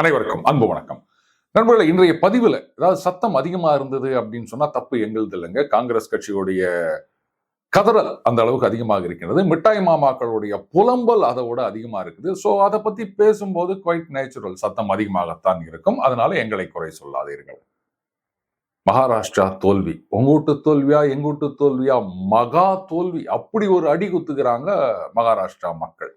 அனைவருக்கும் அன்பு வணக்கம். நண்பர்களே இன்றைய பதிவுல ஏதாவது சத்தம் அதிகமா இருந்தது அப்படின்னு சொன்னா தப்பு எங்களுது இல்லைங்க. காங்கிரஸ் கட்சியுடைய கதறல் அந்த அளவுக்கு அதிகமாக இருக்கிறது. மிட்டாய் மாமாக்களுடைய புலம்பல் அதை விட அதிகமா இருக்குது. ஸோ அதை பத்தி பேசும்போது குவைட் நேச்சுரல் சத்தம் அதிகமாகத்தான் இருக்கும். அதனால எங்களை குறை சொல்லாதீர்கள். மகாராஷ்டிரா தோல்வி. உங்க வீட்டு தோல்வியா எங்கூட்டு தோல்வியா? மகா தோல்வி. அப்படி ஒரு அடி குத்துக்கிறாங்க மகாராஷ்டிரா மக்கள்.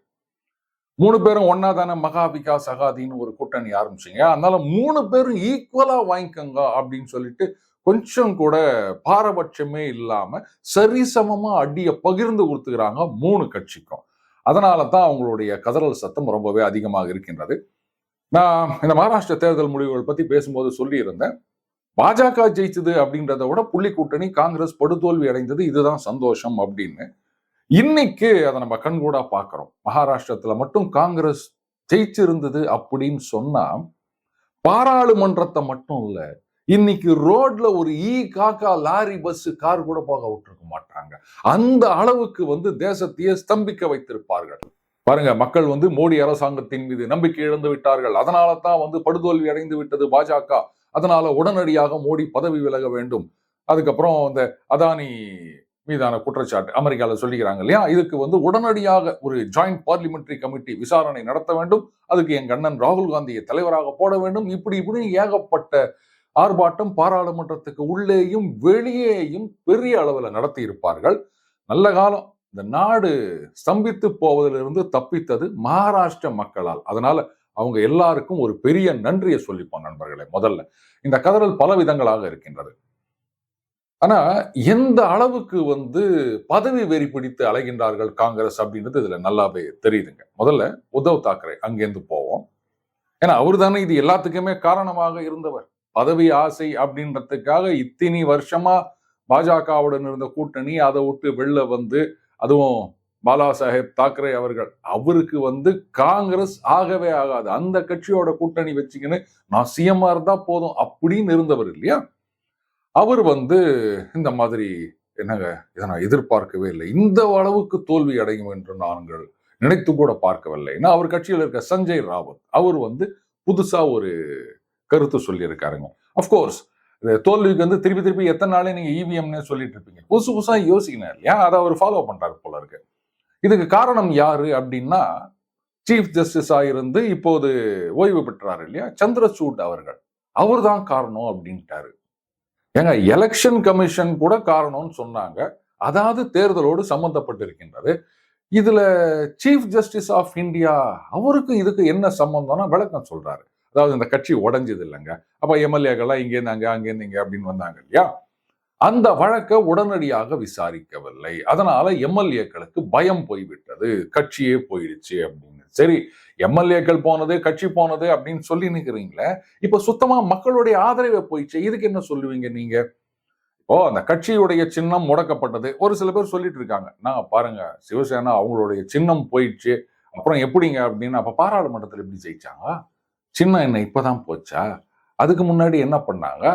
மூணு பேரும் ஒன்னா தானே மகா விகாஸ் அகாதின்னு ஒரு கூட்டணி ஆரம்பிச்சிங்க. அதனால மூணு பேரும் ஈக்குவலா வாங்கிக்கோங்க அப்படின்னு சொல்லிட்டு கொஞ்சம் கூட பாரபட்சமே இல்லாம சரிசமமா அடியை பகிர்ந்து கொடுத்துக்கிறாங்க மூணு கட்சிக்கும். அதனால தான் அவங்களுடைய கதறல் சத்தம் ரொம்பவே அதிகமாக இருக்கின்றது. நான் இந்த மகாராஷ்டிர தேர்தல் முடிவுகள் பத்தி பேசும்போது சொல்லியிருந்தேன். பாஜக ஜெயிச்சது அப்படின்றத விட புள்ளி கூட்டணி காங்கிரஸ் படுதோல்வி அடைந்தது இதுதான் சந்தோஷம் அப்படின்னு இன்னைக்கு அதை நம்ம கண்கூடா பார்க்குறோம். மகாராஷ்டிரத்துல மட்டும் காங்கிரஸ் ஜெயிச்சிருந்தது அப்படின்னு சொன்னா பாராளுமன்றத்தை மட்டும் இல்ல இன்னைக்கு ரோட்ல ஒரு ஈ காக்கா லாரி பஸ் கார் கூட போக விட்டுருக்க மாட்டாங்க. அந்த அளவுக்கு வந்து தேசத்தையே ஸ்தம்பிக்க வைத்திருப்பார்கள். பாருங்க மக்கள் வந்து மோடி அரசாங்கத்தின் மீது நம்பிக்கை இழந்து விட்டார்கள். அதனால தான் வந்து படுதோல்வி அடைந்து விட்டது பாஜக. அதனால உடனடியாக மோடி பதவி விலக வேண்டும். அதுக்கப்புறம் இந்த அதானி மீதான குற்றச்சாட்டு அமெரிக்காவில் சொல்லிக்கிறாங்க இல்லையா? இதுக்கு வந்து உடனடியாக ஒரு ஜாயிண்ட் பார்லிமெண்ட்ரி கமிட்டி விசாரணை நடத்த வேண்டும். அதுக்கு என் கண்ணன் ராகுல் காந்தியை தலைவராக போட வேண்டும். இப்படி இப்படி ஏகப்பட்ட ஆர்ப்பாட்டம் பாராளுமன்றத்துக்கு உள்ளேயும் வெளியேயும் பெரிய அளவில் நடத்தி இருப்பார்கள் நல்ல காலம். இந்த நாடு ஸ்தம்பித்து போவதிலிருந்து தப்பித்தது மகாராஷ்டிர மக்களால். அதனால அவங்க எல்லாருக்கும் ஒரு பெரிய நன்றியை சொல்லிப்போம் நண்பர்களே முதல்ல. இந்த கதறல் பல விதங்களாக இருக்கின்றது. ஆனா எந்த அளவுக்கு வந்து பதவி வெறி பிடித்து அலைகின்றார்கள் காங்கிரஸ் அப்படின்றது இதுல நல்லாவே தெரியுதுங்க. முதல்ல உத்தவ் தாக்கரே அங்கேருந்து போவோம். ஏன்னா அவர் தானே இது எல்லாத்துக்குமே காரணமாக இருந்தவர். பதவி ஆசை அப்படின்றதுக்காக இத்தினி வருஷமா பாஜகவுடன் இருந்த கூட்டணி அதை விட்டு வெளில வந்து அதுவும் பாலா சாஹேப் தாக்கரே அவர்கள் அவருக்கு வந்து காங்கிரஸ் ஆகவே ஆகாது. அந்த கட்சியோட கூட்டணி வச்சுக்கின்னு நான் சிஎம்ஆர் இருந்தா போதும் அப்படின்னு இருந்தவர் இல்லையா? அவர் வந்து இந்த மாதிரி என்னங்க இதை நான் எதிர்பார்க்கவே இல்லை. இந்த அளவுக்கு தோல்வி அடையும் என்று நாங்கள் நினைத்து கூட பார்க்கவில்லை. ஏன்னா அவர் கட்சியில் இருக்க சஞ்சய் ராவத் அவர் வந்து புதுசா ஒரு கருத்து சொல்லியிருக்காருங்க. அஃப்கோர்ஸ் தோல்விக்கு வந்து திருப்பி திருப்பி எத்தனை நாளே நீங்க இவிஎம்னே சொல்லிட்டு இருப்பீங்க. புதுசு புதுசாக யோசிக்கணும் இல்லையா? அதை அவர் ஃபாலோ பண்றாரு போல இருக்கு. இதுக்கு காரணம் யாரு அப்படின்னா சீஃப் ஜஸ்டிஸா இருந்து இப்போது ஓய்வு பெற்றார் இல்லையா? சந்திரசூட் அவர்கள். அவர் தான் காரணம் அப்படின்ட்டாரு. ஏங்க எலெக்ஷன் கமிஷன் கூட காரணம்னு சொன்னாங்க. அதாவது தேர்தலோடு சம்பந்தப்பட்டிருக்கின்றது. இதுல சீஃப் ஜஸ்டிஸ் ஆஃப் இந்தியா அவருக்கு இதுக்கு என்ன சம்பந்தம்னா விளக்கம் சொல்றாரு. அதாவது இந்த கட்சி உடைஞ்சது இல்லைங்க. அப்ப எம்எல்ஏக்கள்லாம் இங்கேருந்து அங்க அங்கேருந்து இங்க அப்படின்னு வந்தாங்க இல்லையா? அந்த வழக்கை உடனடியாக விசாரிக்கவில்லை. அதனால எம்எல்ஏக்களுக்கு பயம் போய்விட்டது. கட்சியே போயிடுச்சு அப்படின்னு. சரி எம்எல்ஏக்கள் போனது கட்சி போனது அப்படின்னு சொல்லி நிற்கிறீங்களே இப்ப சுத்தமா மக்களுடைய ஆதரவை போயிடுச்சு. இதுக்கு என்ன சொல்லுவீங்க நீங்க? இப்போ அந்த கட்சியுடைய சின்னம் முடக்கப்பட்டது. ஒரு சில பேர் சொல்லிட்டு இருக்காங்க. நான் பாருங்க சிவசேனா அவங்களுடைய சின்னம் போயிடுச்சு. அப்புறம் எப்படிங்க? அப்படின்னு. அப்ப பாராளுமன்றத்தில் எப்படி ஜெயிச்சாங்க? சின்ன என்ன இப்போதான் போச்சா? அதுக்கு முன்னாடி என்ன பண்ணாங்க?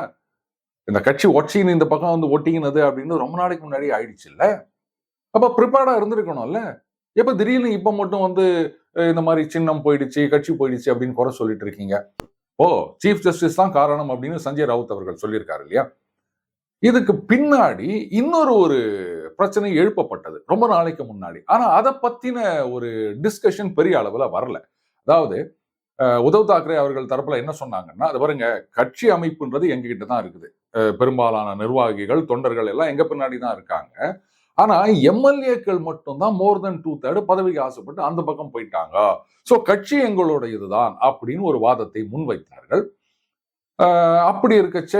இந்த கட்சி ஒட்சின்னு இந்த பக்கம் வந்து ஒட்டிக்கினது அப்படின்னு ரொம்ப நாளைக்கு முன்னாடி ஆயிடுச்சு இல்லை அப்போ ப்ரிப்பேர்டாக இருந்திருக்கணும்ல? எப்போ திடீர்னு இப்போ மட்டும் வந்து இந்த மாதிரி சின்னம் போயிடுச்சு கட்சி போயிடுச்சு அப்படின்னு குறை சொல்லிட்டு இருக்கீங்க? ஓ சீஃப் ஜஸ்டிஸ் தான் காரணம் அப்படின்னு சஞ்சய் ராவுத் அவர்கள் சொல்லியிருக்காரு இல்லையா? இதுக்கு பின்னாடி இன்னொரு ஒரு பிரச்சனை எழுப்பப்பட்டது ரொம்ப நாளைக்கு முன்னாடி. ஆனா அதை பத்தின ஒரு டிஸ்கஷன் பெரிய அளவுல வரல. அதாவது உத்தவ் தாக்கரே அவர்கள் தரப்புல என்ன சொன்னாங்கன்னா அது பாருங்க கட்சி அமைப்புன்றது எங்ககிட்ட தான் இருக்குது. பெரும்பாலான நிர்வாகிகள் தொண்டர்கள் எல்லாம் எங்க பின்னாடி தான் இருக்காங்க. ஆனா எம்எல்ஏக்கள் மட்டும்தான் மோர் தென் டூ தேர்டு பதவிக்கு ஆசைப்பட்டு அந்த பக்கம் போயிட்டாங்க. ஸோ கட்சி எங்களோட இதுதான் அப்படின்னு ஒரு வாதத்தை முன்வைத்தார்கள். அப்படி இருக்கச்ச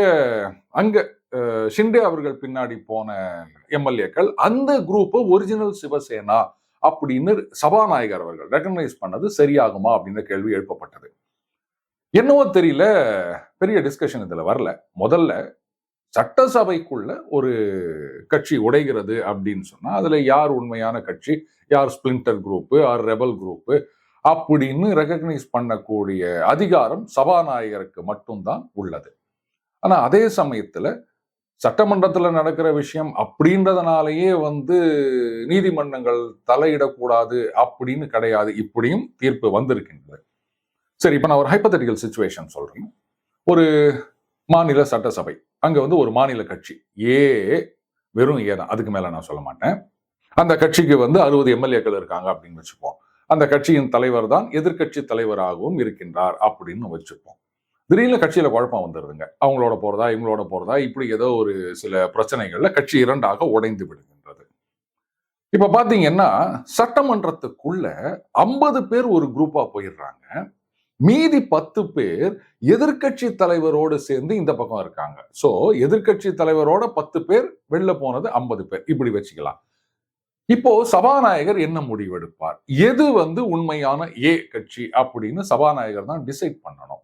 அங்க ஷிண்டே அவர்கள் பின்னாடி போன எம்எல்ஏக்கள் அந்த குரூப் ஒரிஜினல் சிவசேனா அப்படின்னு சபாநாயகர் அவர்கள் ரெக்கக்னைஸ் பண்ணது சரியாகுமா அப்படின்ற கேள்வி எழுப்பப்பட்டது. என்னவோ தெரியல பெரிய டிஸ்கஷன் இதுல வரல. முதல்ல சட்டசபைக்குள்ள ஒரு கட்சி உடைகிறது அப்படின்னு சொன்னா அதுல யார் உண்மையான கட்சி யார் ஸ்பிளிண்டர் குரூப்பு யார் ரெபல் குரூப்பு அப்படின்னு ரெக்கக்னைஸ் பண்ணக்கூடிய அதிகாரம் சபாநாயகருக்கு மட்டும்தான் உள்ளது. ஆனா அதே சமயத்துல சட்டமன்றத்தில் நடக்கிற விஷயம் அப்படின்றதுனாலயே வந்து நீதிமன்றங்கள் தலையிடக்கூடாது அப்படின்னு கிடையாது. இப்படியும் தீர்ப்பு வந்திருக்கின்றது. சரி இப்போ நான் ஒரு ஹைப்பத்தட்டிக்கல் சுச்சுவேஷன் சொல்கிறேன் ஒரு மாநில சட்டசபை. அங்கே வந்து ஒரு மாநில கட்சி. ஏ வெறும் ஏ தான். அதுக்கு மேலே நான் சொல்ல மாட்டேன். அந்த கட்சிக்கு வந்து அறுபது எம்எல்ஏக்கள் இருக்காங்க அப்படின்னு வச்சுப்போம். அந்த கட்சியின் தலைவர் தான் எதிர்க்கட்சி தலைவராகவும் இருக்கின்றார் அப்படின்னு வச்சுப்போம். திடீர்னு கட்சியில குழப்பம் வந்துடுதுங்க அவங்களோட போறதா இவங்களோட போறதா இப்படி ஏதோ ஒரு சில பிரச்சனைகள்ல கட்சி இரண்டாக உடைந்து விடுகின்றது. இப்போ பார்த்தீங்கன்னா சட்டமன்றத்துக்குள்ள ஐம்பது பேர் ஒரு குரூப்பா போயிடுறாங்க. மீதி பத்து பேர் எதிர்க்கட்சி தலைவரோடு சேர்ந்து இந்த பக்கம் இருக்காங்க. சோ எதிர்கட்சி தலைவரோட பத்து பேர் வெளில போனது ஐம்பது பேர். இப்படி வச்சுக்கலாம். இப்போ சபாநாயகர் என்ன முடிவெடுப்பார்? எது வந்து உண்மையான ஏ கட்சி அப்படின்னு சபாநாயகர் தான் டிசைட் பண்ணணும்.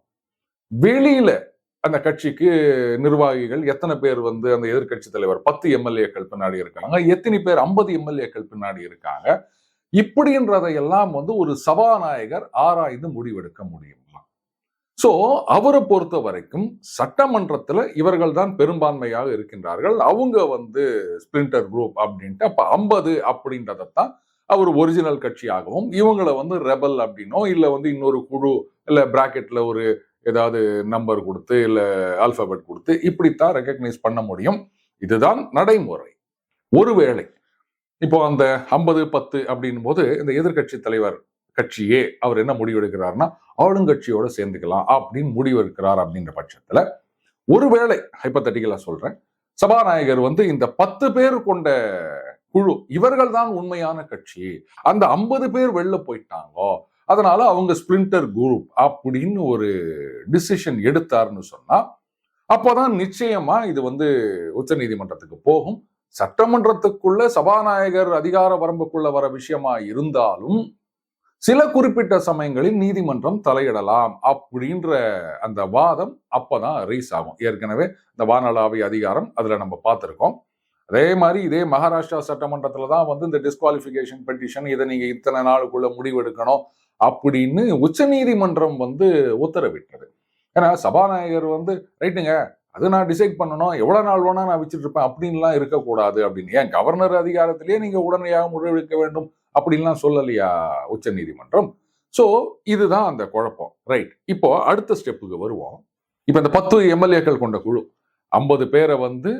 வெளியில அந்த கட்சிக்கு நிர்வாகிகள் எத்தனை பேர் வந்து அந்த எதிர்க்கட்சி தலைவர்? பத்து எம்எல்ஏக்கள் பின்னாடி இருக்காங்க. எத்தனை பேர்? ஐம்பது எம்எல்ஏக்கள் பின்னாடி இருக்காங்க. இப்படின்றதையெல்லாம் வந்து ஒரு சபாநாயகர் ஆராய்ந்து முடிவெடுக்க முடியுமா? சோ அவரை பொறுத்த வரைக்கும் சட்டமன்றத்துல இவர்கள் தான் பெரும்பான்மையாக இருக்கின்றார்கள். அவங்க வந்து ஸ்பிரிண்டர் குரூப் அப்படின்ட்டு அப்ப ஐம்பது அப்படின்றதத்தான் அவர் ஒரிஜினல் கட்சியாகவும் இவங்களை வந்து ரெபல் அப்படின்னோ இல்ல வந்து இன்னொரு குழு இல்ல பிராக்கெட்ல ஒரு ஏதாவது நம்பர் கொடுத்து இல்ல ஆல்பபெட் கொடுத்து இப்படித்தான் ரெக்கக்னைஸ் பண்ண முடியும். இதுதான் நடைமுறை. ஒருவேளை இப்போ அந்த ஐம்பது பத்து அப்படின் போது இந்த எதிர்க்கட்சி தலைவர் கட்சியே அவர் என்ன முடிவெடுக்கிறாருன்னா ஆளுங்கட்சியோட சேர்ந்துக்கலாம் அப்படின்னு முடிவெடுக்கிறார் அப்படின்ற பட்சத்துல ஒருவேளை ஹைப்பத்தட்டிக்கலாக சொல்றேன். சபாநாயகர் வந்து இந்த பத்து பேர் கொண்ட குழு இவர்கள் தான் உண்மையான கட்சி. அந்த ஐம்பது பேர் வெளில போயிட்டாங்கோ அதனால அவங்க ஸ்பிளிண்டர் குரூப் அப்படின்னு ஒரு டிசிஷன் எடுத்தார்னு சொன்னா அப்போதான் நிச்சயமா இது வந்து உச்ச நீதிமன்றத்துக்கு போகும். சட்டமன்றத்துக்குள்ள சபாநாயகர் அதிகார வரம்புக்குள்ள வர விஷயமா இருந்தாலும் சில குறிப்பிட்ட சமயங்களில் நீதிமன்றம் தலையிடலாம் அப்படின்ற அந்த வாதம் அப்பதான் ரீஸ் ஆகும். ஏற்கனவே இந்த வானளாவிய அதிகாரம் அதுல நம்ம பார்த்துருக்கோம். அதே மாதிரி இதே மகாராஷ்டிரா சட்டமன்றத்துல தான் வந்து இந்த டிஸ்குவாலிஃபிகேஷன் பெட்டிஷன் இதை நீங்க இத்தனை நாளுக்குள்ள முடிவெடுக்கணும் அப்படின்னு உச்ச நீதிமன்றம் வந்து உத்தரவிட்டது. ஏன்னா சபாநாயகர் வந்து ரைட்டுங்க அது நான் டிசைட் பண்ணணும். எவ்வளோ நாள் வேணா நான் வச்சுட்டு இருப்பேன். அப்படின்லாம் இருக்கக்கூடாது அப்படின்னு. ஏன் கவர்னர் அதிகாரத்திலேயே நீங்கள் உடனடியாக முடிவெடுக்க வேண்டும் அப்படின்லாம் சொல்லலையா உச்ச நீதிமன்றம் இதுதான் அந்த குழப்பம். ரைட். இப்போ அடுத்த ஸ்டெப்புக்கு வருவோம். இப்போ இந்த பத்து எம்எல்ஏக்கள் கொண்ட குழு. ஐம்பது பேரை வந்து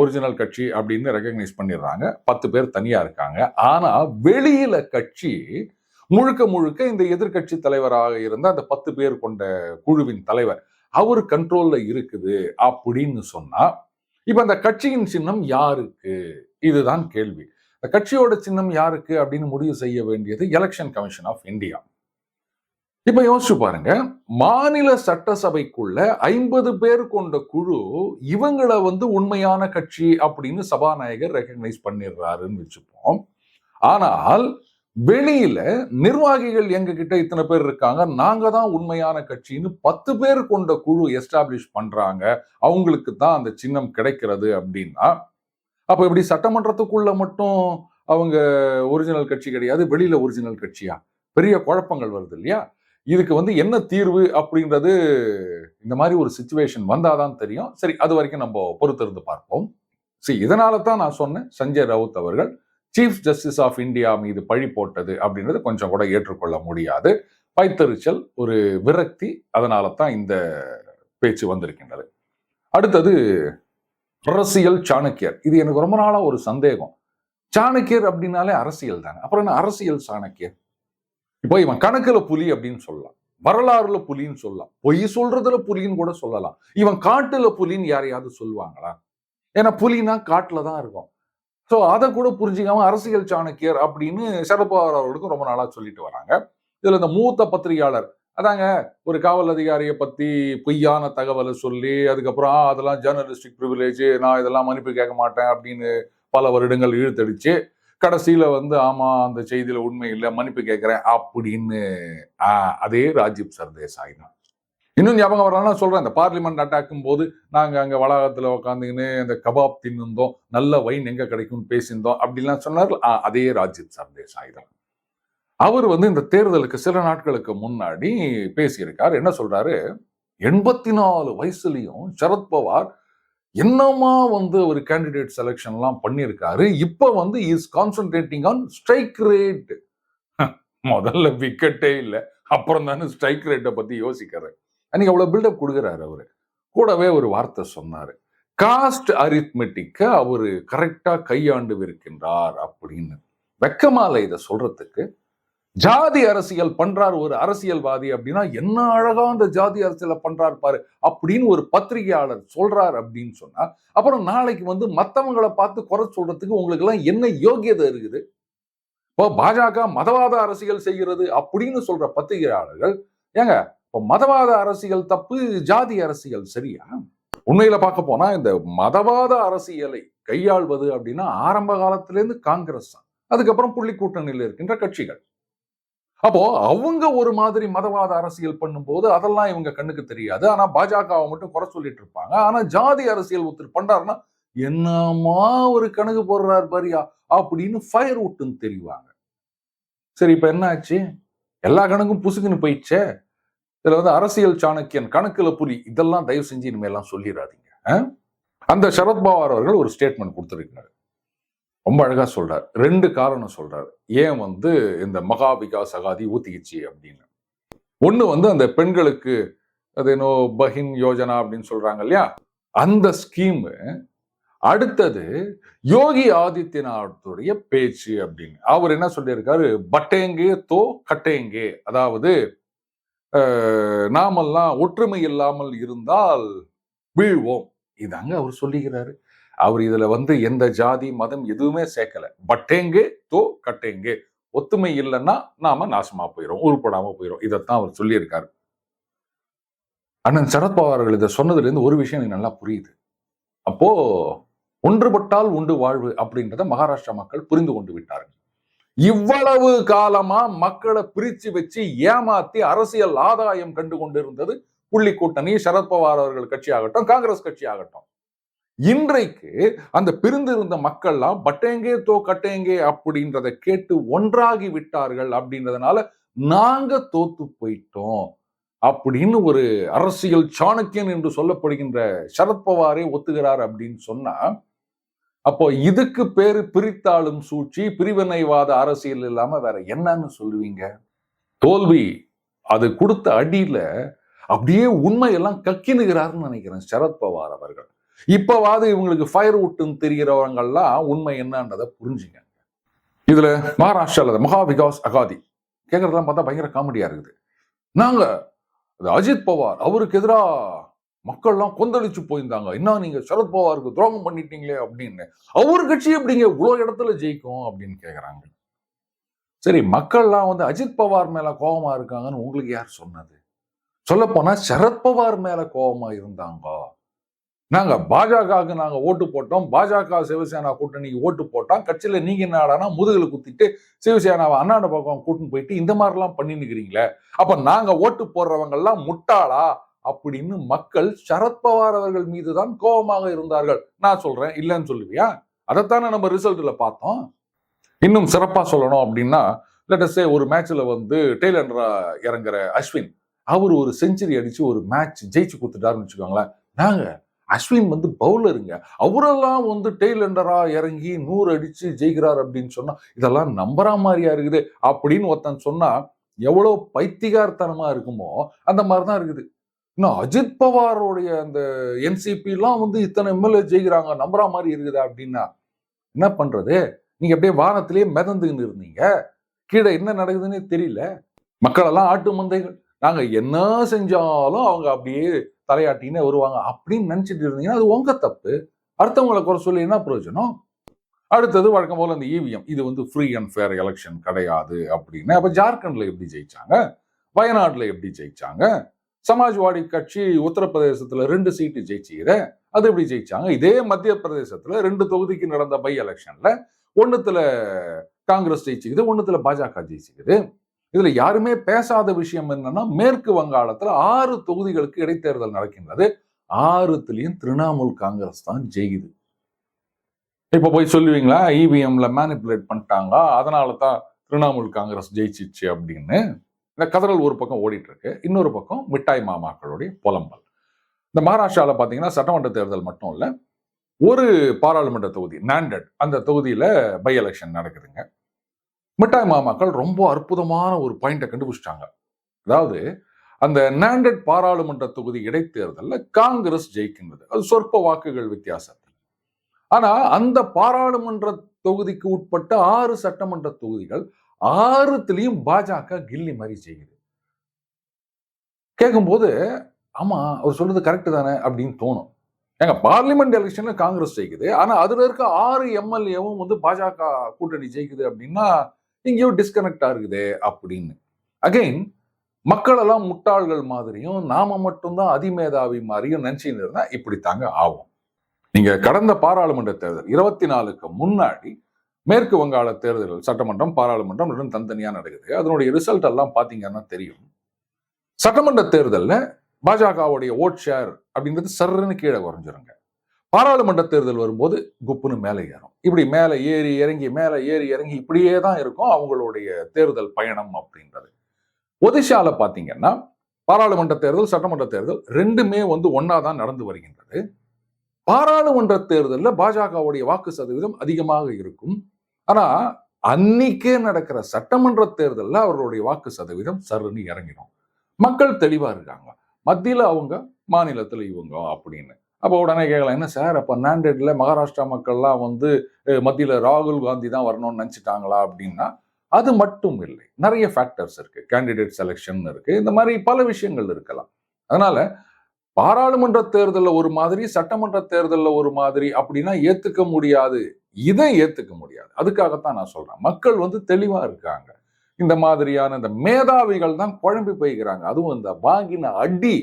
ஒரிஜினல் கட்சி அப்படின்னு ரெக்கக்னைஸ் பண்ணிடுறாங்க. பத்து பேர் தனியாக இருக்காங்க. ஆனால் வெளியில கட்சி முழுக்க முழுக்க இந்த எதிர்க்கட்சி தலைவராக இருந்த அந்த பத்து பேர் கொண்ட குழுவின் தலைவர் அவர் கண்ட்ரோல்ல இருக்குது அப்படின்னு சொன்னா இப்ப அந்த கட்சியின் சின்னம் யாருக்கு? இதுதான் கேள்வி. இந்த கட்சியோட சின்னம் யாருக்கு அப்படின்னு முடிவு செய்ய வேண்டியது எலெக்ஷன் கமிஷன் ஆஃப் இந்தியா இப்ப யோசிச்சு பாருங்க மாநில சட்டசபைக்குள்ள ஐம்பது பேர் கொண்ட குழு இவங்களை வந்து உண்மையான கட்சி அப்படின்னு சபாநாயகர் ரெகக்னைஸ் பண்ணிடுறாருன்னு வச்சுப்போம். ஆனால் வெளியில நிர்வாகிகள் எங்க கிட்ட இத்தனை பேர் இருக்காங்க. நாங்க தான் உண்மையான கட்சின்னு பத்து பேர் கொண்ட குழு எஸ்டாப்ளிஷ் பண்றாங்க. அவங்களுக்கு தான் அந்த சின்னம் கிடைக்கிறது அப்படின்னா அப்ப இப்படி சட்டமன்றத்துக்குள்ள மட்டும் அவங்க ஒரிஜினல் கட்சி கிடையாது வெளியில ஒரிஜினல் கட்சியா? பெரிய குழப்பங்கள் வருது இல்லையா? இதுக்கு வந்து என்ன தீர்வு அப்படின்றது இந்த மாதிரி ஒரு சுச்சுவேஷன் வந்தாதான் தெரியும். சரி அது வரைக்கும் நம்ம பொறுத்திருந்து பார்ப்போம். சரி இதனால தான் நான் சொன்னேன் சஞ்சய் ரவுத் அவர்கள் சீஃப் ஜஸ்டிஸ் ஆஃப் இந்தியா மீது பழி போட்டது அப்படின்றது கொஞ்சம் கூட ஏற்றுக்கொள்ள முடியாது. பைத்தறிச்சல் ஒரு விரக்தி அதனால தான் இந்த பேச்சு வந்திருக்கின்றது. அடுத்தது அரசியல் சாணக்கியர். இது எனக்கு ரொம்ப நாளா ஒரு சந்தேகம். சாணக்கியர் அப்படின்னாலே அரசியல் தானே? அப்புறம் என்ன அரசியல் சாணக்கியர்? இப்போ இவன் கணக்குல புலி அப்படின்னு சொல்லலாம். வரலாறுல புலின்னு சொல்லலாம். பொய் சொல்றதுல புலின்னு கூட சொல்லலாம். இவன் காட்டுல புலின்னு யாரையாவது சொல்லுவாங்களா? ஏன்னா புலினா காட்டுல தான் இருக்கும். ஸோ அதை கூட புரிஞ்சுக்காம அரசியல் சாணக்கியர் அப்படின்னு சரத்பவார் அவர்களுக்கும் ரொம்ப நாளா சொல்லிட்டு வராங்க. இதில் இந்த மூத்த பத்திரிகையாளர் அதாங்க ஒரு காவல் அதிகாரியை பத்தி பொய்யான தகவலை சொல்லி அதுக்கப்புறம் அதெல்லாம் ஜேர்னலிஸ்டிக் ப்ரிவிலேஜ் நான் இதெல்லாம் மன்னிப்பு கேட்க மாட்டேன் அப்படின்னு பல வருடங்கள் இழுத்தடிச்சு கடைசியில் வந்து ஆமா அந்த செய்தியில் உண்மை இல்லை மன்னிப்பு கேட்குறேன் அப்படின்னு அதே ராஜீவ் சர்தேசாய் தான் இன்னும் ஞாபகம் வரலாம் சொல்றேன். இந்த பார்லிமெண்ட் அட்டாக்கும் போது நாங்க அங்க வளாகத்துல உட்காந்துக்கின்னு அந்த கபாப் தின்னுந்தோம். நல்ல வைன் எங்க கிடைக்கும்னு பேசியிருந்தோம். அப்படிலாம் சொன்னார் அதே ராஜ்யத் சார்ந்தே தான். அவர் வந்து இந்த தேர்தலுக்கு சில நாட்களுக்கு முன்னாடி பேசியிருக்கார். என்ன சொல்றாரு? எண்பத்தி நாலு வயசுலயும் சரத்பவார் என்னமா வந்து ஒரு கேண்டிடேட் செலெக்ஷன்லாம் பண்ணியிருக்காரு. இப்போ வந்து is concentrating on strike rate முதல்ல விக்கெட்டே இல்லை. அப்புறம் தானே ஸ்ட்ரைக் ரேட்டை பத்தி யோசிக்கிறாரு அன்னைக்கு அவ்வளவு பில்டப் கொடுக்குறாரு அவரு. கூடவே ஒரு வார்த்தை சொன்னாரு. காஸ்ட் அரித்மெட்டிக்கை அவர் கரெக்டா கையாண்டு இருக்கின்றார் அப்படின்னு. வெக்கமால இதை சொல்றதுக்கு ஜாதி அரசியல் பண்றார் ஒரு அரசியல்வாதி அப்படின்னா என்ன அழகா அந்த ஜாதி அரசியலை பண்றார் பாரு அப்படின்னு ஒரு பத்திரிகையாளர் சொல்றார் அப்படின்னு சொன்னா அப்புறம் நாளைக்கு வந்து மத்தவங்களை பார்த்து குறை சொல்றதுக்கு உங்களுக்கு எல்லாம் என்ன யோகியதை இருக்குது? இப்போ பாஜக மதவாத அரசியல் செய்கிறது அப்படின்னு சொல்ற பத்திரிகையாளர்கள் ஏங்க இப்போ மதவாத அரசியல் தப்பு ஜாதி அரசியல் சரியா? உண்மையில பார்க்க போனா இந்த மதவாத அரசியலை கையாள்வது அப்படின்னா ஆரம்ப காலத்திலேருந்து காங்கிரஸ் தான். அதுக்கப்புறம் புள்ளி கூட்டணியில் இருக்கின்ற கட்சிகள். அப்போ அவங்க ஒரு மாதிரி மதவாத அரசியல் பண்ணும்போது அதெல்லாம் இவங்க கண்ணுக்கு தெரியாது. ஆனா பாஜகவை மட்டும் குறை சொல்லிட்டு இருப்பாங்க. ஆனா ஜாதி அரசியல் ஒருத்தர் பண்றாருன்னா என்னமா ஒரு கணக்கு போடுறாரு பாரியா? அப்படின்னு ஃபயர் விட்டுன்னு தெரிவாங்க. சரி இப்ப என்ன ஆச்சு? எல்லா கணக்கும் புசுக்குன்னு போயிடுச்சே? இதுல வந்து அரசியல் சாணக்கியன் கணக்குல புலி இதெல்லாம் தயவு செஞ்சு இனிமேலாம் சொல்லிடாதீங்க அந்த சரத்பவார் அவர்கள் ஒரு ஸ்டேட்மெண்ட் கொடுத்திருக்கிறாரு. ரொம்ப அழகா சொல்றாரு. ரெண்டு காரணம் சொல்றாரு. ஏன் வந்து இந்த மகா விகாஸ் அகாதி ஊத்திக்கிச்சு அப்படின்னு. ஒண்ணு வந்து அந்த பெண்களுக்கு அது என்னோ பஹின் யோஜனா அப்படின்னு சொல்றாங்க இல்லையா? அந்த ஸ்கீமு அடுத்தது யோகி ஆதித்யநாத்துடைய பேச்சு அப்படின்னு. அவர் என்ன சொல்லியிருக்காரு? பட்டேங்கே தோ கட்டேங்கே. அதாவது நாமெல்லாம் ஒற்றுமை இல்லாமல் இருந்தால் வீழ்வோம். இதாங்க அவர் சொல்லுகிறாரு. அவர் இதுல வந்து எந்த ஜாதி மதம் எதுவுமே சேர்க்கல. பட்டேங்கு தோ கட்டேங்கு. ஒத்துமை இல்லைன்னா நாம நாசமா போயிடும் உருப்படாம போயிடும் இதைத்தான் அவர் சொல்லியிருக்காரு. அண்ணன் சரத்பவார் அவர்கள் இதை சொன்னதுல இருந்து ஒரு விஷயம் எனக்கு நல்லா புரியுது. அப்போ ஒன்றுபட்டால் உண்டு வாழ்வு அப்படின்றத மகாராஷ்டிரா மக்கள் புரிந்து கொண்டு விட்டார்கள். இவ்வளவு காலமா மக்களை பிரிச்சு வச்சு ஏமாத்தி அரசியல் ஆதாயம் கண்டு கொண்டிருந்தது புள்ளி கூட்டணி சரத்பவார் அவர்கள் கட்சி ஆகட்டும் காங்கிரஸ் கட்சி ஆகட்டும். இன்றைக்கு அந்த பிரிந்திருந்த மக்கள்லாம் பட்டேங்கே தோ கட்டேங்கே அப்படின்றத கேட்டு ஒன்றாகி விட்டார்கள் அப்படின்றதுனால நாங்க தோத்து போயிட்டோம் அப்படின்னு ஒரு அரசியல் சாணக்கியன் என்று சொல்லப்படுகின்ற சரத்பவாரே ஒத்துகிறார் அப்படின்னு சொன்னா அப்போ இதுக்கு பேரு பிரித்தாளும் சூழ்ச்சி பிரிவினைவாத அரசியல் இல்லாம வேற என்னன்னு சொல்லுவீங்க? தோல்வி அது கொடுத்த அடியில அப்படியே உண்மையெல்லாம் கக்கினுகிறாருன்னு நினைக்கிறேன் சரத்பவார் அவர்கள். இப்பவாது இவங்களுக்கு ஃபயர் விட்டுன்னு தெரிகிறவங்கெல்லாம் உண்மை என்னன்றதை புரிஞ்சுங்க. இதுல மகாராஷ்டிரால மகா விகாஸ் அகாதி. கேட்கறதெல்லாம் பார்த்தா பயங்கர காமெடியா இருக்குது. நாங்க அஜித் பவார் அவருக்கு எதிரா மக்கள்லாம் கொந்தளிச்சு போயிருந்தாங்க. என்ன நீங்க சரத்பவாருக்கு துரோகம் பண்ணிட்டீங்களே அப்படின்னு. அவர் கட்சி எப்படிங்க இவ்வளோ இடத்துல ஜெயிக்கும்? அப்படின்னு கேட்குறாங்க சரி மக்கள்லாம் வந்து அஜித் பவார் மேல கோபமா இருக்காங்கன்னு உங்களுக்கு யார் சொன்னது? சொல்லப்போனா சரத்பவார் மேல கோபமா இருந்தாங்க. நாங்க பாஜகவுக்கு நாங்க ஓட்டு போட்டோம். பாஜக சிவசேனா கூட்டணிக்கு ஓட்டு போட்டோம் கட்சியில நீங்க என்னடானா முதுகில் குத்திட்டு சிவசேனாவை அண்ணாண்ட பக்கம் கூட்டின்னு போயிட்டு இந்த மாதிரிலாம் இருக்கிறீங்களே. அப்ப நாங்க ஓட்டு போடுறவங்க எல்லாம் முட்டாளா? அப்படின்னு மக்கள் சரத்பவார் அவர்கள் மீதுதான் கோபமாக இருந்தார்கள். நான் சொல்றேன் இல்லைன்னு சொல்லுவியா? அதைத்தானே நம்ம ரிசல்ட்ல பார்த்தோம். இன்னும் சிறப்பா சொல்லணும் அப்படின்னா லெட்டஸே ஒரு மேட்ச்ல வந்து டெய்லண்டரா இறங்குற அஸ்வின் அவர் ஒரு செஞ்சுரி அடிச்சு ஒரு மேட்ச் ஜெயிச்சு கொடுத்துட்டாருன்னு வச்சுக்கோங்களேன். நாங்க அஸ்வின் வந்து பவுலருங்க அவரெல்லாம் வந்து டெய்லண்டரா இறங்கி நூறு அடிச்சு ஜெயிக்கிறார் அப்படின்னு சொன்னா இதெல்லாம் நம்புற மாதிரியா இருக்குது? அப்படின்னு ஒருத்தன் சொன்னா எவ்வளவு பைத்திகார்த்தனமா இருக்குமோ அந்த மாதிரிதான் இருக்குது. இன்னும் அஜித் பவாருடைய அந்த என்சிபி எல்லாம் வந்து இத்தனை எம்எல்ஏ ஜெயிக்கிறாங்க நம்புற மாதிரி இருக்குதா அப்படின்னா என்ன பண்றது? நீங்க அப்படியே வானத்திலேயே மிதந்துன்னு இருந்தீங்க. கீழே என்ன நடக்குதுன்னே தெரியல. மக்களெல்லாம் ஆட்டு மந்தைகள். நாங்க என்ன செஞ்சாலும் அவங்க அப்படியே தலையாட்டின்னு வருவாங்க. அப்படின்னு நினைச்சிட்டு இருந்தீங்கன்னா அது உங்க தப்பு. அடுத்தவங்களை குறை சொல்லி என்ன பிரயோஜனம்? அடுத்தது வழக்கம் போல இந்த இவிஎம் இது வந்து ஃப்ரீ அண்ட் ஃபேர் எலெக்ஷன் கிடையாது அப்படின்னு. அப்ப ஜார்க்கண்ட்ல எப்படி ஜெயிச்சாங்க? வயநாட்டில் எப்படி ஜெயிச்சாங்க? சமாஜ்வாடி கட்சி உத்தரப்பிரதேசத்துல ரெண்டு சீட்டு ஜெயிச்சுக்கிற அது எப்படி ஜெயிச்சாங்க? இதே மத்திய பிரதேசத்துல ரெண்டு தொகுதிக்கு நடந்த பை எலெக்ஷன்ல ஒன்றுத்தில் காங்கிரஸ் ஜெயிச்சுக்குது ஒன்றுத்தில் பாஜக ஜெயிச்சுக்குது. இதுல யாருமே பேசாத விஷயம் என்னன்னா மேற்கு வங்காளத்துல ஆறு தொகுதிகளுக்கு இடைத்தேர்தல் நடக்கின்றது. ஆறுத்துலயும் திரிணாமுல் காங்கிரஸ் தான் ஜெயிக்குது. இப்போ போய் சொல்லுவீங்களா இவிஎம்ல மேனிப்புலேட் பண்ணிட்டாங்க அதனால தான் திரிணாமுல் காங்கிரஸ் ஜெயிச்சிச்சு அப்படின்னு? இந்த கதறல் ஒரு பக்கம் ஓடிட்டு இருக்கு இன்னொரு பக்கம் மிட்டாய் மாமாக்களுடைய புலம்பல். இந்த மகாராஷ்டிராவில் பார்த்தீங்கன்னா சட்டமன்ற தேர்தல் மட்டும் இல்லை ஒரு பாராளுமன்ற தொகுதி நாண்டட் அந்த தொகுதியில் பை எலெக்ஷன் நடக்குதுங்க. மிட்டாய் மாமாக்கள் ரொம்ப அற்புதமான ஒரு பாயிண்டை கண்டுபிடிச்சிட்டாங்க. அதாவது அந்த நாண்டட் பாராளுமன்ற தொகுதி இடைத்தேர்தலில் காங்கிரஸ் ஜெயிக்கின்றது. அது சொற்ப வாக்குகள் வித்தியாசத்தில். ஆனா அந்த பாராளுமன்ற தொகுதிக்கு உட்பட்ட ஆறு சட்டமன்ற தொகுதிகள் ஆறுத்துலயும் பாஜக கில்லி மாதிரி செய்யுது. கேட்கும்போது ஆமா அவர் சொல்றது கரெக்ட் தானே அப்படின்னு தோணும். ஏங்க பார்லிமெண்ட் எலெக்ஷன்ல காங்கிரஸ் ஜெயிக்குது. ஆனா அதுல இருக்க ஆறு எம்எல்ஏவும் வந்து பாஜக கூட்டணி ஜெயிக்குது அப்படின்னா எங்கேயோ டிஸ்கனெக்ட் ஆகுது அப்படின்னு. அகைன் மக்கள் எல்லாம் முட்டாள்கள் மாதிரியும் நாம மட்டும்தான் அதிமேதாவி மாதிரியும் நினைச்சுன்னு இருந்தா இப்படித்தாங்க ஆகும். நீங்க கடந்த பாராளுமன்ற தேர்தல் இருபத்தி நாலுக்கு முன்னாடி மேற்கு வங்காள தேர்தல் சட்டமன்றம் பாராளுமன்றம் ரெண்டும் தனித்தனியாக நடக்குது. அதனுடைய ரிசல்ட் எல்லாம் பார்த்தீங்கன்னா தெரியும். சட்டமன்ற தேர்தல்ல பாஜகவுடைய ஓட் ஷேர் அப்படிங்கிறது சர்ன்னு கீழே குறைஞ்சிருங்க. பாராளுமன்ற தேர்தல் வரும்போது குப்புன்னு மேலே ஏறும். இப்படி மேலே ஏறி இறங்கி மேலே ஏறி இறங்கி இப்படியே தான் இருக்கும் அவங்களுடைய தேர்தல் பயணம் அப்படின்றது. ஒடிஷால பார்த்தீங்கன்னா பாராளுமன்ற தேர்தல் சட்டமன்ற தேர்தல் ரெண்டுமே வந்து ஒன்னா தான் நடந்து வருகின்றது. பாராளுமன்ற தேர்தலில் பாஜகவுடைய வாக்கு சதவீதம் அதிகமாக இருக்கும். ஆனா அன்னைக்கே நடக்கிற சட்டமன்ற தேர்தலில் அவர்களுடைய வாக்கு சதவீதம் சருன்னு இறங்கிடும். மக்கள் தெளிவா இருக்காங்க. மத்தியில் அவங்க மாநிலத்தில் இவங்க அப்படின்னு. அப்போ உடனே கேட்கலாம் என்ன சார்? அப்போ நாண்டேட்ல மகாராஷ்டிரா மக்கள்லாம் வந்து மத்தியில் ராகுல் காந்தி தான் வரணும்னு நினச்சிட்டாங்களா? அப்படின்னா அது மட்டும் இல்லை. நிறைய ஃபேக்டர்ஸ் இருக்கு. கேண்டிடேட் செலெக்ஷன் இருக்கு. இந்த மாதிரி பல விஷயங்கள் இருக்கலாம். அதனால பாராளுமன்ற தேர்தலில் ஒரு மாதிரி சட்டமன்ற தேர்தலில் ஒரு மாதிரி அப்படின்னா ஏத்துக்க முடியாது. இதை ஏத்துக்க முடியாது. அதுக்காகத்தான் நான் சொல்றேன். மக்கள் வந்து தெளிவா இருக்காங்க. இந்த மாதிரியான இந்த மேதாவிகள் தான் குழம்பி போய்க்கிறாங்க. அதுவும் இந்த வாங்கின அடி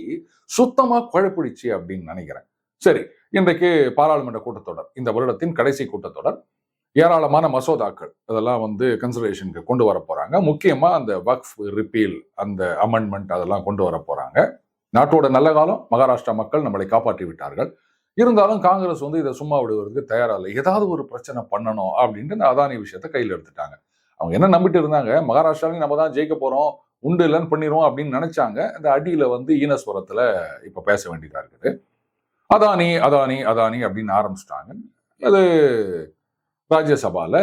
சுத்தமா குழப்பிடுச்சு அப்படின்னு நினைக்கிறேன். சரி இன்றைக்கு பாராளுமன்ற கூட்டத்தொடர் இந்த வருடத்தின் கடைசி கூட்டத்தொடர் ஏராளமான மசோதாக்கள் அதெல்லாம் வந்து கன்சிடரேஷனுக்கு கொண்டு வர போறாங்க. முக்கியமா அந்த வக்ஃப் ரிப்பீல் அந்த அமெண்ட்மெண்ட் அதெல்லாம் கொண்டு வர போறாங்க. நாட்டோட நல்ல காலம் மகாராஷ்டிரா மக்கள் நம்மளை காப்பாற்றி விட்டார்கள். இருந்தாலும் காங்கிரஸ் வந்து இதை சும்மா விடுவதற்கு தயாராக இல்லை. ஏதாவது ஒரு பிரச்சனை பண்ணணும் அப்படின்ட்டு இந்த அதானி விஷயத்தை கையில் எடுத்துட்டாங்க. அவங்க என்ன நம்பிட்டு இருந்தாங்க? மகாராஷ்டிராலையும் நம்ம தான் ஜெயிக்க போகிறோம் உண்டு இல்லைன்னு பண்ணிடுவோம் அப்படின்னு நினைச்சாங்க. இந்த அடியில் வந்து ஈனஸ்வரத்தில் இப்போ பேச வேண்டியதாக இருக்குது. அதானி அதானி அதானி அப்படின்னு ஆரம்பிச்சிட்டாங்க. அது ராஜ்யசபால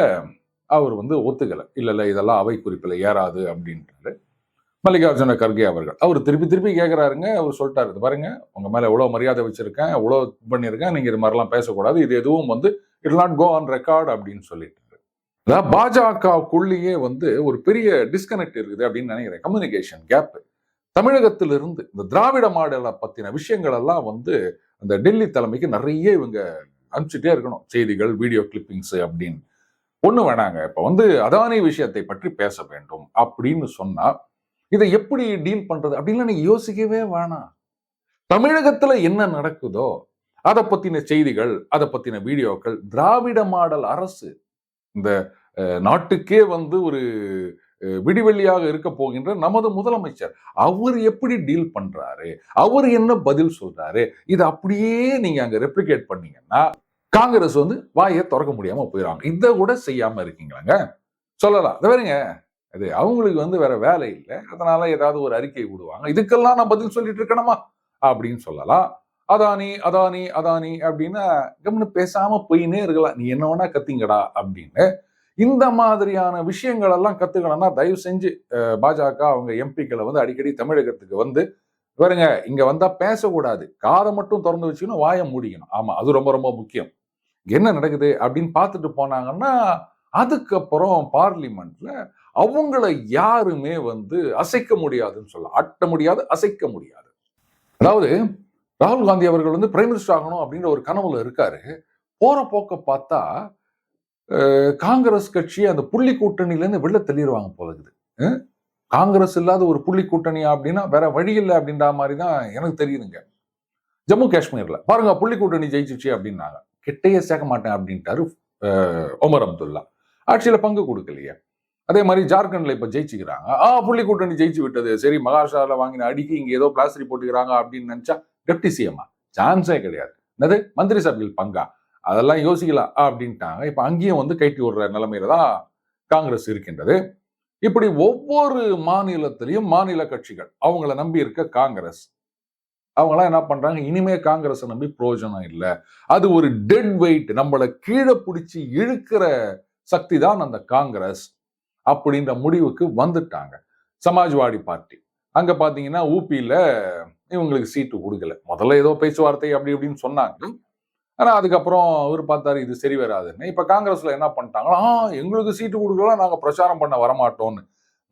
அவர் வந்து ஒத்துக்கலை. இல்லை இல்லை இதெல்லாம் அவை குறிப்பில் ஏறாது அப்படின்றாரு. மல்லிகார்ஜுன கர்கே அவர்கள். அவர் திருப்பி திருப்பி கேட்குறாருங்க அவர் சொல்லிட்டாரு இது பாருங்க உங்க மேல எவ்வளோ மரியாதை வச்சிருக்கேன் எவ்வளோ பண்ணியிருக்கேன் நீங்க இது மாதிரிலாம் பேசக்கூடாது. இது எதுவும் வந்து it not go on record அப்படின்னு சொல்லிட்டு அதாவது பாஜகவுக்குள்ளேயே வந்து ஒரு பெரிய டிஸ்கனெக்ட் இருக்குது அப்படின்னு நினைக்கிறேன். கம்யூனிகேஷன் கேப் தமிழகத்திலிருந்து இந்த திராவிட மாடலை பத்தின விஷயங்கள் எல்லாம் வந்து அந்த டெல்லி தலைமைக்கு நிறைய இவங்க அனுப்பிச்சிட்டே இருக்கணும். செய்திகள் வீடியோ கிளிப்பிங்ஸ் அப்படின்னு. ஒண்ணு வேணாங்க. இப்ப வந்து அதானி விஷயத்தை பற்றி பேச வேண்டும் அப்படின்னு சொன்னா இதை எப்படி டீல் பண்றது அப்படின்னு நீங்க யோசிக்கவே வேணாம். தமிழகத்துல என்ன நடக்குதோ அதை பத்தின செய்திகள் அதை பத்தின வீடியோக்கள் திராவிட மாடல் அரசு இந்த நாட்டுக்கே வந்து ஒரு அஹ், விடிவெள்ளியாக இருக்க போகின்ற நமது முதலமைச்சர் அவர் எப்படி டீல் பண்றாரு? அவர் என்ன பதில் சொல்றாரு? இதை அப்படியே நீங்க அங்க ரெப்ளிகேட் பண்ணீங்கன்னா காங்கிரஸ் வந்து வாயை திறக்க முடியாம போயிடுவாங்க. இதை கூட செய்யாம இருக்கீங்களாங்க? சொல்லலாம். வேறுங்க அது அவங்களுக்கு வந்து வேற வேலை இல்லை. அதனால ஏதாவது ஒரு அறிக்கை விடுவாங்க. இதுக்கெல்லாம் நான் பதில் சொல்லிட்டு இருக்கணுமா? அப்படின்னு சொல்லலாம். அதானி அதானி அதானி அப்படின்னா கம்னு பேசாம போயினே இருக்கலாம். நீ என்ன வேணா கத்திங்கடா அப்படின்னு. இந்த மாதிரியான விஷயங்கள் எல்லாம் கத்துக்கணும்னா தயவு செஞ்சு பாஜக அவங்க எம்பிக்களை வந்து அடிக்கடி தமிழகத்துக்கு வந்து பாருங்க இங்க வந்தா பேசக்கூடாது. காதை மட்டும் திறந்து வச்சுக்கணும் வாயை மூடிக்கணும். ஆமா அது ரொம்ப ரொம்ப முக்கியம். என்ன நடக்குது அப்படின்னு பார்த்துட்டு போனாங்கன்னா அதுக்கப்புறம் பார்லிமெண்ட்ல அவங்கள யாருமே வந்து அசைக்க முடியாதுன்னு சொல்லலாம் அட்ட முடியாது அசைக்க முடியாது. அதாவது ராகுல் காந்தி அவர்கள் வந்து பிரைம் மினிஸ்டர் ஆகணும் அப்படின்ற ஒரு கனவுல இருக்காரு. போற போக்க பார்த்தா அஹ், காங்கிரஸ் கட்சி அந்த புள்ளி கூட்டணியிலேருந்து வெளில தள்ளிடுவாங்க போலகுது காங்கிரஸ் இல்லாத ஒரு புள்ளி கூட்டணியா அப்படின்னா வேற வழி இல்லை அப்படின்ற மாதிரி தான் எனக்கு தெரியுதுங்க. ஜம்மு காஷ்மீர்ல பாருங்க புள்ளி கூட்டணி ஜெயிச்சிச்சு அப்படின்னாங்க. கிட்டையே சேர்க்க மாட்டேன் அப்படின்ட்டாரு அஹ், ஒமர் அப்துல்லா. ஆட்சியில பங்கு கொடுக்கலையே. அதே மாதிரி ஜார்க்கண்ட்ல இப்ப ஜெயிச்சுக்கிறாங்க. ஆ புள்ளி கூட்டணி ஜெயிச்சு விட்டது. சரி மகாராஷ்டிரால வாங்கின அடிக்கு இங்க ஏதோ பிளாஸ்டரி போட்டுக்கிறாங்க அப்படின்னு நினைச்சா டெப்டி சிஎம்மா சான்ஸே கிடையாது. என்னது? மந்திரி சபையில் பங்கா? அதெல்லாம் யோசிக்கலாம் அப்படின்ட்டாங்க. இப்ப அங்கேயும் வந்து கைட்டி விடுற நிலைமையில தான் காங்கிரஸ் இருக்கின்றது. இப்படி ஒவ்வொரு மாநிலத்திலையும் மாநில கட்சிகள் அவங்கள நம்பி இருக்க காங்கிரஸ் அவங்களாம் என்ன பண்றாங்க? இனிமே காங்கிரஸை நம்பி பிரயோஜனம் இல்லை. அது ஒரு டெட் வெயிட் நம்மளை கீழே பிடிச்சி இழுக்கிற சக்தி தான் அந்த காங்கிரஸ். அப்படின்ற முடிவுக்கு வந்துட்டாங்க. சமாஜ்வாடி பார்ட்டி. அங்க பாத்தீங்கன்னா ஊபியில இவங்களுக்கு சீட்டு கொடுக்கல. முதல்ல ஏதோ பேச்சுவார்த்தை அப்படி இப்படின்னு சொன்னாங்க. ஆனா அதுக்கப்புறம் அவர் பார்த்தாரு இது சரி வராதுன்னு. இப்ப காங்கிரஸ்ல என்ன பண்ணிட்டாங்களா ஆ எங்களுக்கு சீட்டு கொடுக்கலாம் நாங்க பிரச்சாரம் பண்ண வரமாட்டோம்னு.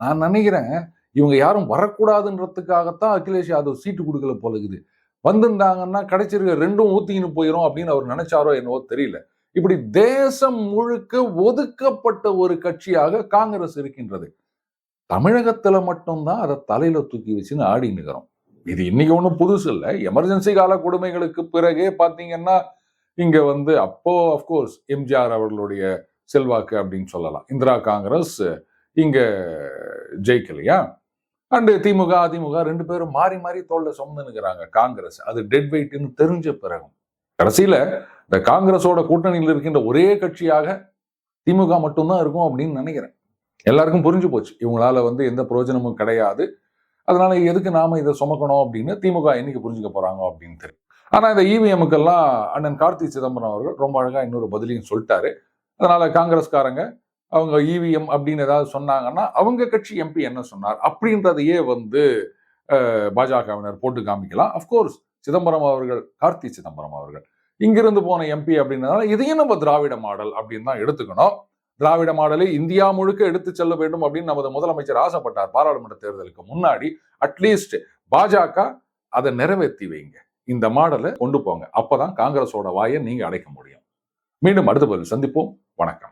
நான் நினைக்கிறேன் இவங்க யாரும் வரக்கூடாதுன்றதுக்காகத்தான் அகிலேஷ் யாதவ் சீட்டு கொடுக்கல போல இருக்குது. வந்திருந்தாங்கன்னா கிடைச்சிருக்க ரெண்டும் ஊத்திக்கின்னு போயிடும் அப்படின்னு அவர் நினைச்சாரோ என்னவோ தெரியல. இப்படி தேசம் முழுக்க ஒதுக்கப்பட்ட ஒரு கட்சியாக காங்கிரஸ் இருக்கின்றது. தமிழகத்துல மட்டும்தான் அதை தலையில தூக்கி வச்சுன்னு ஆடி நிற்கிறோம். இது இன்னைக்கு ஒன்றும் புதுசு இல்லை. எமர்ஜென்சி கால கொடுமைகளுக்கு பிறகே பார்த்தீங்கன்னா இங்க வந்து அப்போ அஃப்கோர்ஸ் எம்ஜிஆர் அவர்களுடைய செல்வாக்கு அப்படின்னு சொல்லலாம். இந்திரா காங்கிரஸ் இங்க ஜெயிக்கலையா? அண்டு திமுக அதிமுக ரெண்டு பேரும் மாறி மாறி தோல்ல சுமந்துனுக்கிறாங்க காங்கிரஸ். அது டெட் வெயிட்னு தெரிஞ்ச பிறகும். கடைசியில் இந்த காங்கிரஸோட கூட்டணியில் இருக்கின்ற ஒரே கட்சியாக திமுக மட்டும்தான் இருக்கும் அப்படின்னு நினைக்கிறேன். எல்லாருக்கும் புரிஞ்சு போச்சு. இவங்களால வந்து எந்த பிரயோஜனமும் கிடையாது. அதனால எதுக்கு நாம இதை சுமக்கணும் அப்படின்னு திமுக என்னைக்கு புரிஞ்சுக்க போறாங்க அப்படின்னு தெரியும். ஆனா இந்த இவிஎம்முக்கெல்லாம் அண்ணன் கார்த்தி சிதம்பரம் அவர்கள் ரொம்ப அழகா இன்னொரு பதிலையும் சொல்லிட்டாரு. அதனால காங்கிரஸ்காரங்க அவங்க இவிஎம் அப்படின்னு ஏதாவது சொன்னாங்கன்னா அவங்க கட்சி எம்பி என்ன சொன்னார் அப்படின்றதையே வந்து பாஜகவினர் போட்டு காமிக்கலாம். அஃப்கோர்ஸ் சிதம்பரம் அவர்கள் கார்த்தி சிதம்பரம் அவர்கள். இங்கிருந்து போன எம்பி அப்படின்றதால இதையும் நம்ம திராவிட மாடல் அப்படின்னு தான் எடுத்துக்கணும். திராவிட மாடலை இந்தியா முழுக்க எடுத்து செல்ல வேண்டும் அப்படின்னு நமது முதலமைச்சர் ஆசைப்பட்டார் பாராளுமன்ற தேர்தலுக்கு முன்னாடி. அட்லீஸ்ட் பாஜக அதை நிறைவேற்றி வைங்க. இந்த மாடலை கொண்டு போங்க. அப்பதான் காங்கிரஸோட வாயை நீங்க அடைக்க முடியும். மீண்டும் அடுத்த பதில் சந்திப்போம். வணக்கம்.